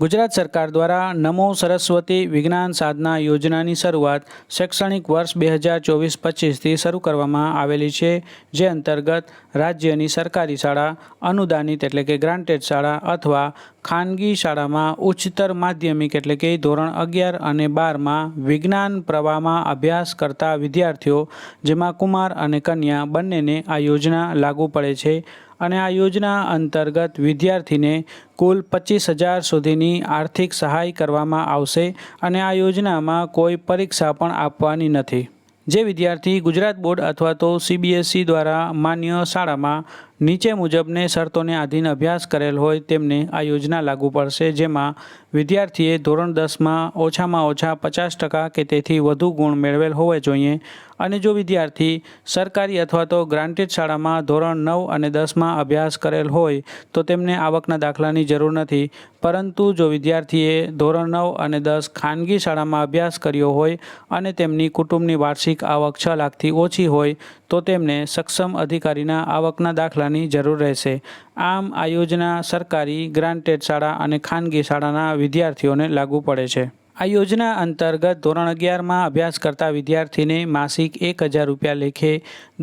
ગુજરાત સરકાર દ્વારા નમો સરસ્વતી વિજ્ઞાન સાધના યોજનાની શરૂઆત શૈક્ષણિક વર્ષ બે હજાર ચોવીસ પચીસથી શરૂ કરવામાં આવેલી છે, જે અંતર્ગત રાજ્યની સરકારી શાળા, અનુદાનિત એટલે કે ગ્રાન્ટેડ શાળા અથવા ખાનગી શાળામાં ઉચ્ચતર માધ્યમિક એટલે કે ધોરણ અગિયાર અને બારમાં વિજ્ઞાન પ્રવાહમાં અભ્યાસ કરતા વિદ્યાર્થીઓ, જેમાં કુમાર અને કન્યા બંનેને આ યોજના લાગુ પડે છે. અને આ યોજના અંતર્ગત વિદ્યાર્થીને કુલ પચીસ હજાર સુધીની આર્થિક સહાય કરવામાં આવશે અને આ યોજનામાં કોઈ પરીક્ષા પણ આપવાની નથી. જે વિદ્યાર્થી ગુજરાત બોર્ડ અથવા તો સીબીએસઈ દ્વારા માન્ય શાળામાં નીચે મુજબને શરતોને આધીન અભ્યાસ કરેલ હોય તેમને આ યોજના લાગુ પડશે, જેમાં વિદ્યાર્થીએ ધોરણ દસમાં ઓછામાં ઓછા પચાસ ટકા કે તેથી વધુ ગુણ મેળવેલ હોવા જોઈએ અને જો વિદ્યાર્થી સરકારી અથવા તો ગ્રાન્ટેડ શાળામાં ધોરણ નવ અને દસમાં અભ્યાસ કરેલ હોય, તો તેમને આવકના દાખલાની જરૂર નથી. પરંતુ જો વિદ્યાર્થીએ ધોરણ નવ અને દસ ખાનગી શાળામાં અભ્યાસ કર્યો હોય અને તેમની કુટુંબની વાર્ષિક આવક છ લાખથી ઓછી હોય, તો તેમને સક્ષમ અધિકારીના આવકના દાખલાની જરૂર રહેશે. આમ, આ યોજના સરકારી ગ્રાન્ટેડ શાળા અને ખાનગી શાળાના વિદ્યાર્થીઓને લાગુ પડે છે. આ યોજના અંતર્ગત ધોરણ અગિયારમાં અભ્યાસ કરતા વિદ્યાર્થીને માસિક એક હજાર રૂપિયા લેખે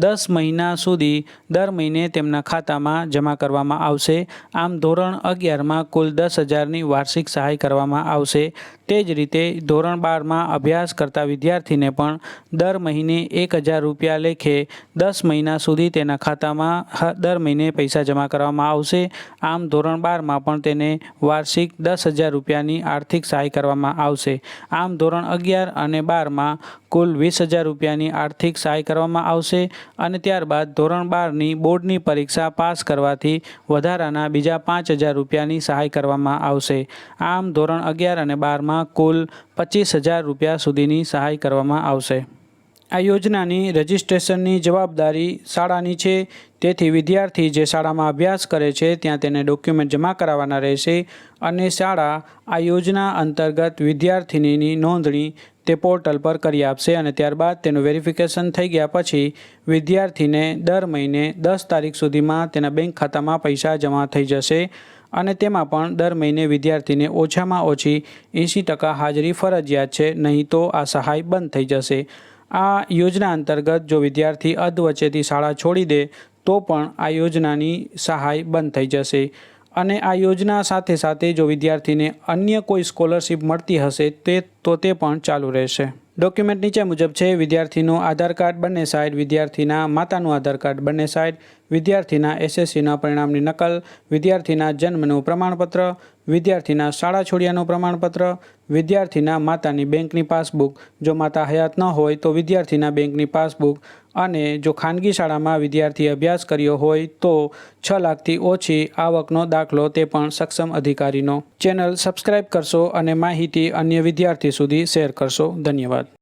દસ મહિના સુધી દર મહિને તેમના ખાતામાં જમા કરવામાં આવશે. આમ ધોરણ અગિયારમાં કુલ દસ હજારની વાર્ષિક સહાય કરવામાં આવશે. તે જ રીતે ધોરણ બારમાં અભ્યાસ કરતા વિદ્યાર્થીને પણ દર મહિને એક હજાર રૂપિયા લેખે દસ મહિના સુધી તેના ખાતામાં દર મહિને પૈસા જમા કરવામાં આવશે. આમ ધોરણ બારમાં પણ તેને વાર્ષિક દસ હજાર રૂપિયાની આર્થિક સહાય કરવામાં આવશે. આમ ધોરણ અગિયાર અને બારમાં કુલ વીસ હજાર રૂપિયાની આર્થિક સહાય કરવામાં આવશે અને ત્યારબાદ ધોરણ બારની બોર્ડની પરીક્ષા પાસ કરવાથી વધારાના બીજા પાંચ હજાર રૂપિયાની સહાય કરવામાં આવશે. આમ ધોરણ અગિયાર અને બારમાં કુલ પચીસ હજાર રૂપિયા સુધીની સહાય કરવામાં આવશે. આ યોજનાની રજિસ્ટ્રેશનની જવાબદારી શાળાની છે. તેથી વિદ્યાર્થી જે શાળામાં અભ્યાસ કરે છે, ત્યાં તેને ડોક્યુમેન્ટ જમા કરાવવાના રહેશે અને શાળા આ યોજના અંતર્ગત વિદ્યાર્થીની નોંધણી તે પોર્ટલ પર કરી આપશે અને ત્યારબાદ તેનું વેરિફિકેશન થઈ ગયા પછી વિદ્યાર્થીને દર મહિને દસ તારીખ સુધીમાં તેના બેંક ખાતામાં પૈસા જમા થઈ જશે અને તેમાં પણ દર મહિને વિદ્યાર્થીને ઓછામાં ઓછી એંસી ટકા હાજરી ફરજિયાત છે, નહીં તો આ સહાય બંધ થઈ જશે. આ યોજના અંતર્ગત જો વિદ્યાર્થી અધ વચ્ચેથી શાળા છોડી દે, તો પણ આ યોજનાની સહાય બંધ થઈ જશે. અને આ યોજના સાથે સાથે જો વિદ્યાર્થીને અન્ય કોઈ સ્કોલરશિપ મળતી હશે, તે તો તે પણ ચાલુ રહેશે. ડોક્યુમેન્ટ નીચે મુજબ છે, વિદ્યાર્થીનું આધાર કાર્ડ બંને સાઇડ વિદ્યાર્થીના માતાનું આધાર કાર્ડ બંને સાઇડ વિદ્યાર્થીના એસએસસીના પરિણામની નકલ, વિદ્યાર્થીના જન્મનું પ્રમાણપત્ર, વિદ્યાર્થીના શાળા છોડ્યાનું પ્રમાણપત્ર, વિદ્યાર્થીના માતાની બેંકની પાસબુક. જો માતા હયાત ન હોય તો વિદ્યાર્થીના બેંકની પાસબુક અને જો ખાનગી શાળામાં વિદ્યાર્થી અભ્યાસ કર્યો હોય તો છ લાખથી ઓછી આવકનો દાખલો તે પણ સક્ષમ અધિકારીનો. ચેનલ સબસ્ક્રાઇબ કરશો અને માહિતી અન્ય વિદ્યાર્થી સુધી શેર કરશો. ધન્યવાદ.